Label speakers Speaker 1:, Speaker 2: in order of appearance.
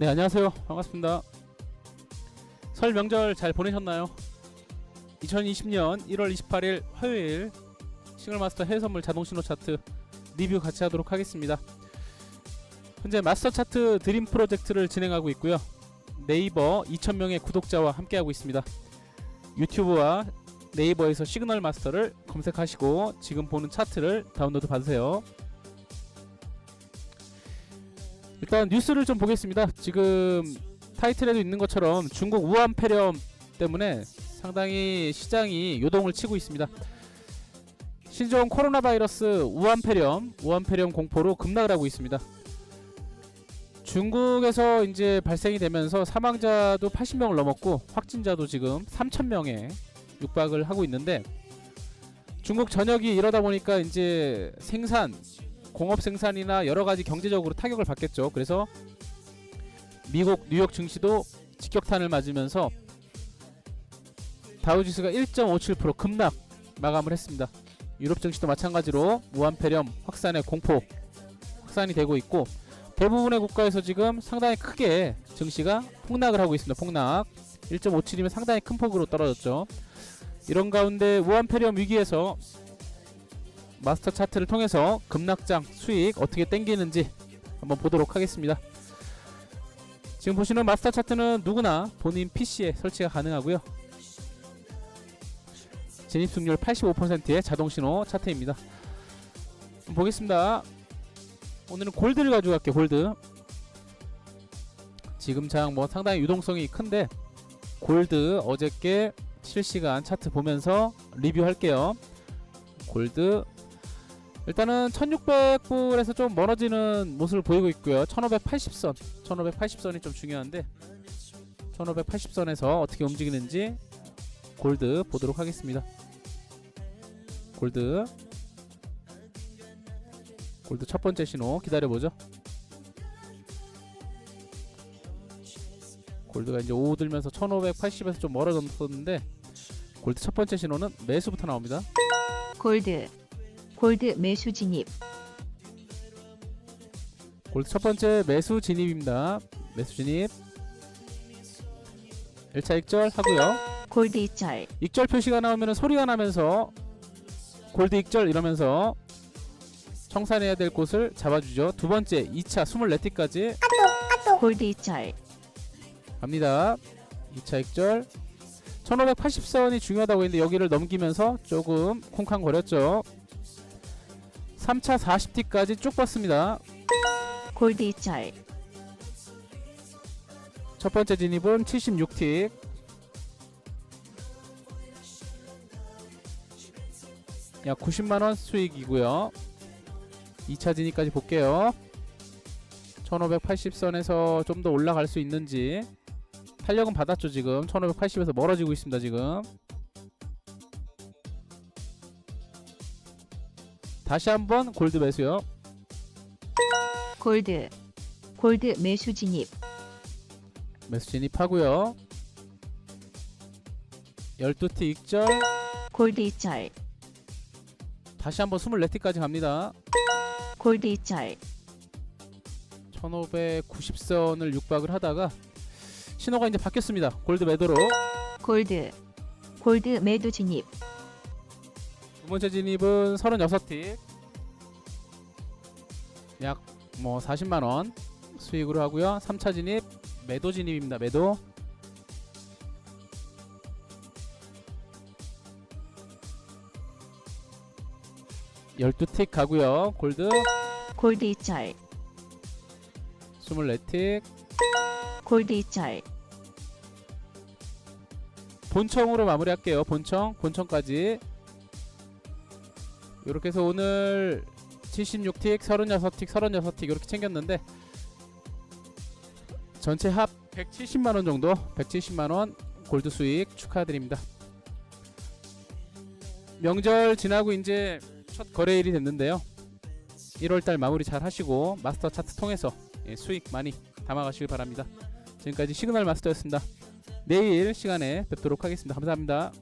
Speaker 1: 네 안녕하세요. 반갑습니다. 설 명절 잘 보내셨나요? 2020년 1월 28일 화요일 싱글마스터 해외 선물 자동신호 차트 리뷰 같이 하도록 하겠습니다. 현재 마스터 차트 드림 프로젝트를 진행하고 있고요. 네이버 2000명의 구독자와 함께하고 있습니다. 유튜브와 네이버에서 시그널 마스터를 검색하시고 지금 보는 차트를 다운로드 받으세요 일단 뉴스를 좀 보겠습니다. 지금 타이틀에도 있는 것처럼 중국 우한 폐렴 때문에 상당히 시장이 요동을 치고 있습니다. 신종 코로나 바이러스 우한 폐렴, 우한 폐렴 공포로 급락을 하고 있습니다. 중국에서 이제 발생이 되면서 사망자도 80명을 넘었고 확진자도 지금 3,000명에 육박을 하고 있는데 중국 전역이 이러다 보니까 이제 생산 공업 생산이나 여러 가지 경제적으로 타격을 받겠죠. 그래서 미국 뉴욕 증시도 직격탄을 맞으면서 다우지수가 1.57% 급락 마감을 했습니다. 유럽 증시도 마찬가지로 무한폐렴 확산의 공포 확산이 되고 있고 대부분의 국가에서 지금 상당히 크게 증시가 폭락을 하고 있습니다. 폭락 1.57이면 상당히 큰 폭으로 떨어졌죠. 이런 가운데 무한폐렴 위기에서 마스터 차트를 통해서 급락장 수익 어떻게 땡기는지 한번 보도록 하겠습니다. 지금 보시는 마스터 차트는 누구나 본인 PC에 설치가 가능하고요. 진입 승률 85%의 자동 신호 차트입니다. 보겠습니다. 오늘은 골드를 가지고 갈게요. 골드. 지금 장 뭐 상당히 유동성이 큰데 골드 어저께 실시간 차트 보면서 리뷰할게요. 골드 일단은 1600불에서 좀 멀어지는 모습을 보이고 있고요. 1580선, 1580선이 좀 중요한데 1580선에서 어떻게 움직이는지 골드 보도록 하겠습니다. 골드 골드 첫 번째 신호 기다려보죠. 골드가 이제 오들면서 1580에서 좀 멀어졌었는데 골드 첫 번째 신호는 매수부터 나옵니다.
Speaker 2: 골드 골드 매수 진입
Speaker 1: 골드 첫 번째 매수 진입입니다. 매수 진입. 1차 익절 하고요.
Speaker 2: 골드 이철
Speaker 1: 익절 표시가 나오면 소리가 나면서 골드 익절 이러면서 청산해야 될 곳을 잡아주죠. 두 번째 2차 24티까지
Speaker 2: 골드 이철
Speaker 1: 갑니다. 2차 익절 1580선이 중요하다고 했는데 여기를 넘기면서 조금 콩캉거렸죠. 3차 40티까지 쭉 봤습니다.
Speaker 2: 골드 이철
Speaker 1: 첫 번째 진입은 76틱. 약 90만원 수익이고요. 2차 진입까지 볼게요. 1580선에서 좀 더 올라갈 수 있는지. 탄력은 받았죠, 지금. 1580에서 멀어지고 있습니다, 지금. 다시 한번 골드 매수요.
Speaker 2: 골드 골드 매수 진입
Speaker 1: 매수 진입하고요. 12티 익절.
Speaker 2: 골드 이철
Speaker 1: 다시 한번 24티까지 갑니다.
Speaker 2: 골드 이철
Speaker 1: 1590선을 육박을 하다가 신호가 이제 바뀌었습니다. 골드 매도로
Speaker 2: 골드 골드 매도 진입
Speaker 1: 두 번째 진입은 36틱 약뭐 40만 원 수익으로 하고요. 3차 진입 매도 진입입니다. 매도 열두 틱 가고요. 골드
Speaker 2: 골드 이철
Speaker 1: 24틱
Speaker 2: 골드 이철
Speaker 1: 본청으로 마무리할게요. 본청, 본청까지. 이렇게 해서 오늘 76틱, 36틱, 36틱 이렇게 챙겼는데 전체 합 170만 원 정도, 170만 원 골드 수익 축하드립니다. 명절 지나고 이제 첫 거래일이 됐는데요. 1월달 마무리 잘 하시고 마스터 차트 통해서 예, 수익 많이 담아가시길 바랍니다. 지금까지 시그널 마스터였습니다. 내일 시간에 뵙도록 하겠습니다. 감사합니다.